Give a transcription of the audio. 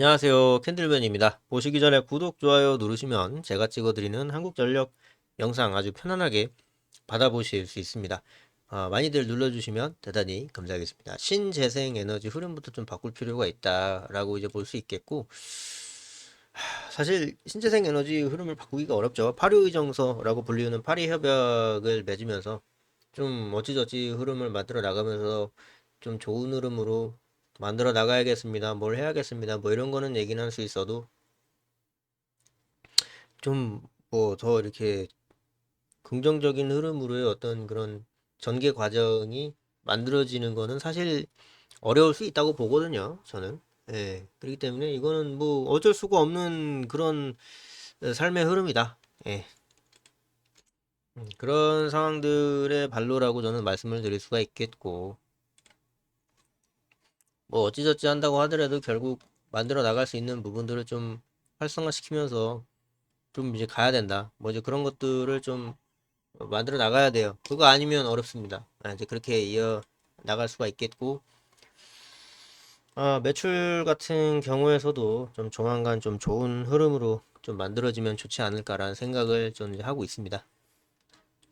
안녕하세요. 캔들맨입니다. 보시기 전에 구독, 좋아요 누르시면 제가 찍어드리는 한국전력 영상 아주 편안하게 받아보실 수 있습니다. 아, 많이들 눌러주시면 대단히 감사하겠습니다. 신재생 에너지 흐름부터 좀 바꿀 필요가 있다 라고 이제 볼 수 있겠고, 하, 사실 신재생 에너지 흐름을 바꾸기가 어렵죠. 파리의 정서라고 불리우는 파리 협약을 맺으면서 좀 어찌저찌 흐름을 만들어 나가면서 좀 좋은 흐름으로 만들어 나가야겠습니다. 뭘 해야겠습니다. 뭐 이런 거는 얘기는 할 수 있어도 좀 뭐 더 이렇게 긍정적인 흐름으로의 어떤 그런 전개 과정이 만들어지는 거는 사실 어려울 수 있다고 보거든요. 저는. 예. 그렇기 때문에 이거는 뭐 어쩔 수가 없는 그런 삶의 흐름이다. 예. 음, 그런 상황들의 발로라고 저는 말씀을 드릴 수가 있겠고, 뭐 어찌저찌 한다고 하더라도 결국 만들어 나갈 수 있는 부분들을 좀 활성화시키면서 좀 이제 가야 된다. 뭐 이제 그런 것들을 좀 만들어 나가야 돼요. 그거 아니면 어렵습니다. 아, 이제 그렇게 이어 나갈 수가 있겠고, 아, 매출 같은 경우에서도 좀 조만간 좀 좋은 흐름으로 좀 만들어지면 좋지 않을까라는 생각을 좀 하고 있습니다.